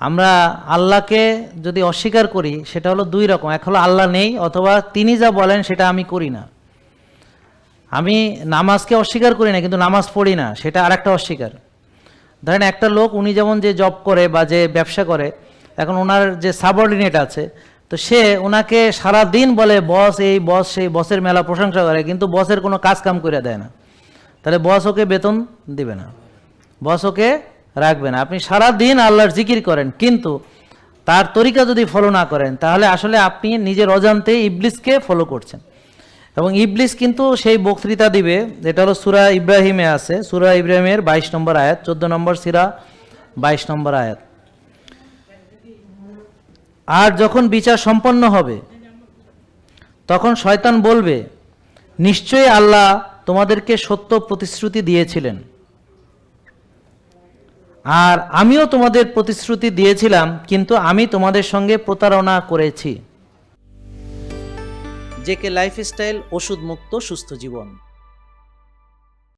আমরা আল্লাহকে যদি অস্বীকার করি, সেটা হলো দুই রকম। এক হলো আল্লাহ নেই, অথবা তিনি যা বলেন সেটা আমি করি না। আমি নামাজকে অস্বীকার করি না, কিন্তু নামাজ পড়ি না, সেটা আর একটা অস্বীকার। ধরেন একটা লোক, উনি যেমন যে জব করে বা যে ব্যবসা করে, এখন ওনার যে সাবঅর্ডিনেট আছে, তো সে ওনাকে সারা দিন বলে, বস, এই বস, সেই বসের মেলা প্রশংসা করে, কিন্তু বসের কোনো কাজ কাম করে দেয় না। তাহলে বস ওকে বেতন দিবে না। বস ওকে রাখবে না আপনি সারা দিন আল্লাহর জিকির করেন, কিন্তু তার তরিকা যদি ফলো না করেন, তাহলে আসলে আপনি নিজের অজান্তে ইবলিসকে ফলো করছেন। এবং ইবলিস কিন্তু সেই বক্তৃতা দিবে, যেটা হলো সুরা ইব্রাহিমে আছে। সুরা ইব্রাহিমের বাইশ নম্বর আয়াত, চোদ্দ নম্বর সিরা, বাইশ নম্বর আয়াত। আর যখন বিচার সম্পন্ন হবে, তখন শয়তান বলবে, নিশ্চয়ই আল্লাহ তোমাদেরকে সত্য প্রতিশ্রুতি দিয়েছিলেন। আর আমিও তোমাদের প্রতিশ্রুতি দিয়েছিলাম, কিন্তু আমি তোমাদের সঙ্গে প্রতারণা করেছি। জেকে লাইফস্টাইল ওষুধ মুক্ত সুস্থ জীবন।